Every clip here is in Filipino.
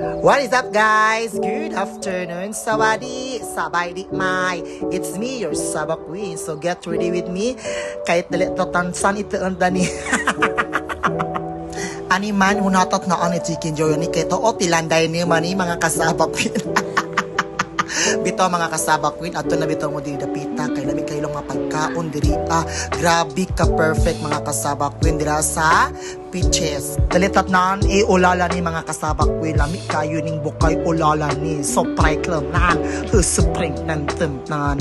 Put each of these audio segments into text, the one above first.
What is up guys? Good afternoon, sawadi, sabay di mai. It's me, your Sabak Queen. So get ready with me. Kahit dalit to tansan ito ang dani. Ani man unatot na ani chicken joy ni keto o tilanday ni mani mga kasabak queen. bito mga kasabak queen ato na bito mo diri dapita kay lami kayo nga pagkaon diri. Ah grabe ka perfect mga kasabak queen dira sa peaches. Dalitat naan e ulala ni mga kasabak queen lami kayo ning bukay ulala ni. So priklam nan spring nan nan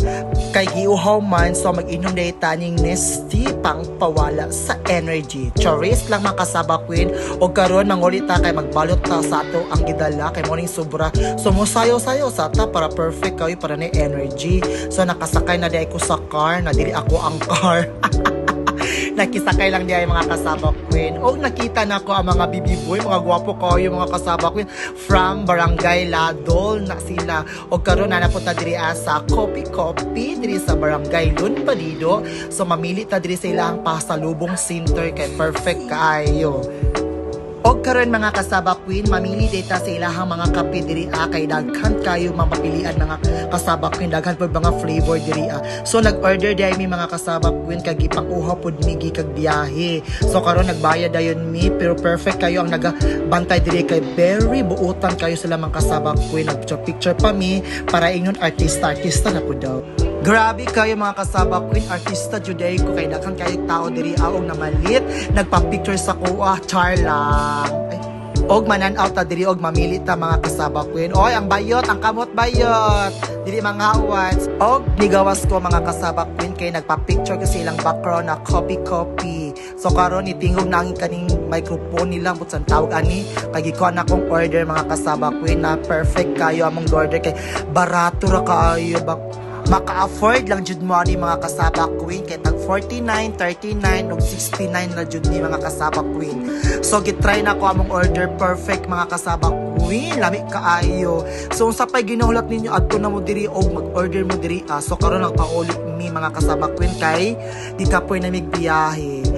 kay giuhaw man so mag-inom data ning nesty pang pawala sa energy. Choris lang mga kasabak queen. O karon mangulita kay magbalot ta sa ato ang gidala kay morning sobra. So musayo-sayo sa ta para perfect kayo para ni energy so nakasakay na di ko sa car na dili ako ang car nakisakay lang diya yung mga kasabak queen. O nakita na ko ang mga bibi boy, mga gwapo ko yung mga kasabak queen from Barangay Ladol na sila. O karon na napunta diri ah, sa Kopi Kopi diri sa Barangay Lun Palido. So mamili ta diri sa ilang pasalubong center kay perfect kaayo. Og karon mga kasaba queen, mamili data sa ilahang mga kape diri ah, kay daghan kayo mapapilian mga kasaba queen daghan pud mga flavor diri ah. So nag-order day mi mga kasaba queen kag ipakuha pud mi gi kag biyahe. So karon nagbayad dayon mi pero perfect kayo ang nagabantay diri kay very buutan kayo sila mga kasaba queen nag picture pa mi para ingon artista artista na pud daw. Grabe kayo mga kasaba queen, artista juday ko kay daghang kayo tao diri aong na malit, nagpa-picture sa kuha, char lang. Og manan out ta diri og mamili ta mga kasaba queen. Oy, ang bayot, ang kamot bayot. Dili mga awards. Og nigawas ko mga kasaba queen kay nagpa-picture kasi ilang background na copy copy. So karon itingog na ang kaning microphone nila butsan tawag ani kay gikuha na akong order mga kasaba queen na perfect kayo among order kay barato ra kaayo bak maka-afford lang jud mo ani mga kasaba queen kay tag 49, 39 ug 69 na jud ni mga kasaba queen. So gitry na ko among order perfect mga kasaba queen, lami kaayo. So unsa pay ginuhulat ninyo adto na mo diri og mag-order mo diri ah. So karon lang pauli mi mga kasaba queen kay di ka poy na migbiyahe.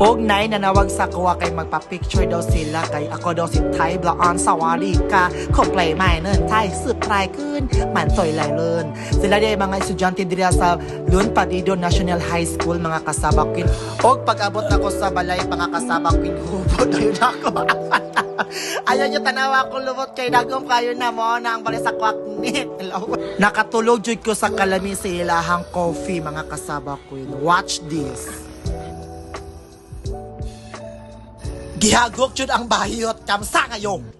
Og Ugnay nanawag sa kuha kay magpa-picture daw sila Kay ako daw si Thai Blaon sa Warika Komplay may nun Thai sup try kun Man toy lay lun. Sila day mga estudyante diri sa Lun Padido National High School mga kasaba queen. Og pag-abot ako sa balay mga kasaba queen Hubot yun ako. Ayaw nyo tanawa ko lubot kay dagom kayo na mo na ang bali sa kwak Nakatulog jud ko sa kalami sa ilahang coffee mga kasaba queen. Watch this. Gihagok jud ang bayot kamsa ngayong.